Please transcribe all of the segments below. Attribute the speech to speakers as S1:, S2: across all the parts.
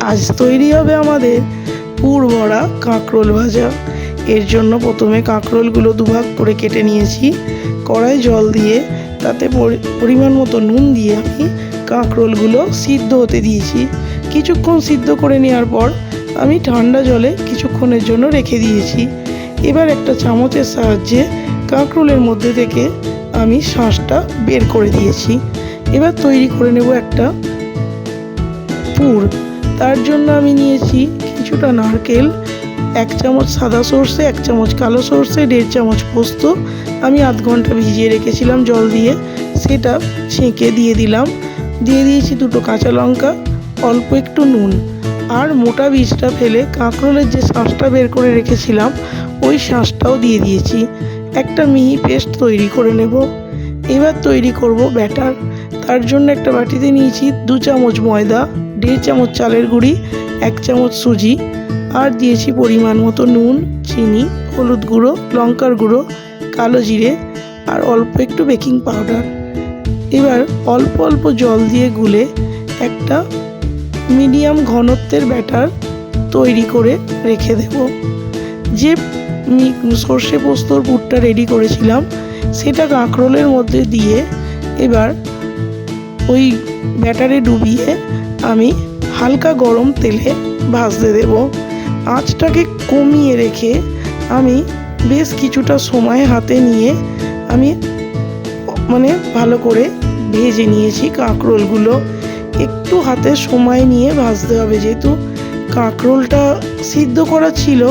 S1: আজ তৈরি হবে আমাদের পুর ভরা কাঁকরোল ভাজা। এর জন্য প্রথমে কাঁকরোলগুলো দুভাগ করে কেটে নিয়েছি। কড়াই জল দিয়ে তাতে পরি- পরিমাণ মতো নুন দিয়ে আমি কাঁকরোলগুলো সিদ্ধ হতে দিয়েছি। কিছুক্ষণ সিদ্ধ করে নেওয়ার পর আমি ঠান্ডা জলে কিছুক্ষণের জন্য রেখে দিয়েছি। এবার একটা চামচের সাহায্যে কাঁকরোলের মধ্যে থেকে আমি শাঁসটা বের করে দিয়েছি। এবার তৈরি করে নেব একটা পুর। তার জন্য আমি নিয়েছি কিছুটা নারকেল, এক চামচ সাদা সর্ষে, এক চামচ কালো সর্ষে, দেড় চামচ পোস্ত। আমি আধ ঘণ্টা ভিজিয়ে রেখেছিলাম জল দিয়ে। সেটা ছেঁকে দিয়ে দিলাম। দিয়ে দিয়েছি দুটো কাঁচা লঙ্কা, অল্প একটু নুন। আর মোটা বীজটা ফেলে কাঁকরোলের যে শাঁসটা বের করে রেখেছিলাম, ওই শাঁসটাও দিয়ে দিয়েছি। একটা মিহি পেস্ট তৈরি করে নেব। এবার তৈরি করব ব্যাটার। তার জন্য একটা বাটিতে নিয়েছি দু চামচ ময়দা, দেড় চামচ চালের গুঁড়ি, এক চামচ সুজি আর দিয়েছি পরিমাণ মতো নুন, চিনি, হলুদ গুঁড়ো, লঙ্কার গুঁড়ো, কালো জিরে আর অল্প একটু বেকিং পাউডার। এবার অল্প অল্প জল দিয়ে গুলে একটা মিডিয়াম ঘনত্বের ব্যাটার তৈরি করে রেখে দেব। যে সর্ষে পোস্তর পুরটা রেডি করেছিলাম। সেটা কাঁকরোলের মধ্যে দিয়ে এবার ওই ব্যাটারে ডুবিয়ে আমি হালকা গরম তেলে ভাজতে দেব। আঁচটাকে কমিয়ে রেখে আমি বেশ কিছুটা সময় হাতে নিয়ে আমি মানে ভালো করে ভেজে নিয়েছি কাঁকরোলগুলো একটু হাতে সময় নিয়ে ভাজতে হবে, যেহেতু কাঁকরোলটা সিদ্ধ করা ছিল,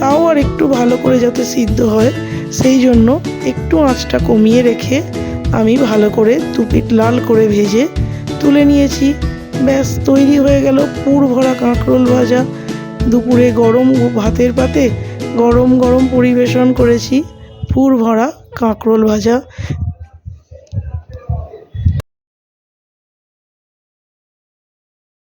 S1: তাও আর একটু ভালো করে যাতে সিদ্ধ হয়, সেই জন্য একটু আঁচটা কমিয়ে রেখে আমি ভালো করে দুপিট লাল করে ভেজে তুলে নিয়েছি। ব্যাস, তৈরি হয়ে গেল পুর ভরা কাঁকরোল ভাজা। দুপুরে গরম ভাতের পাতে গরম গরম পরিবেশন করেছি পুর ভরা কাঁকরোল ভাজা।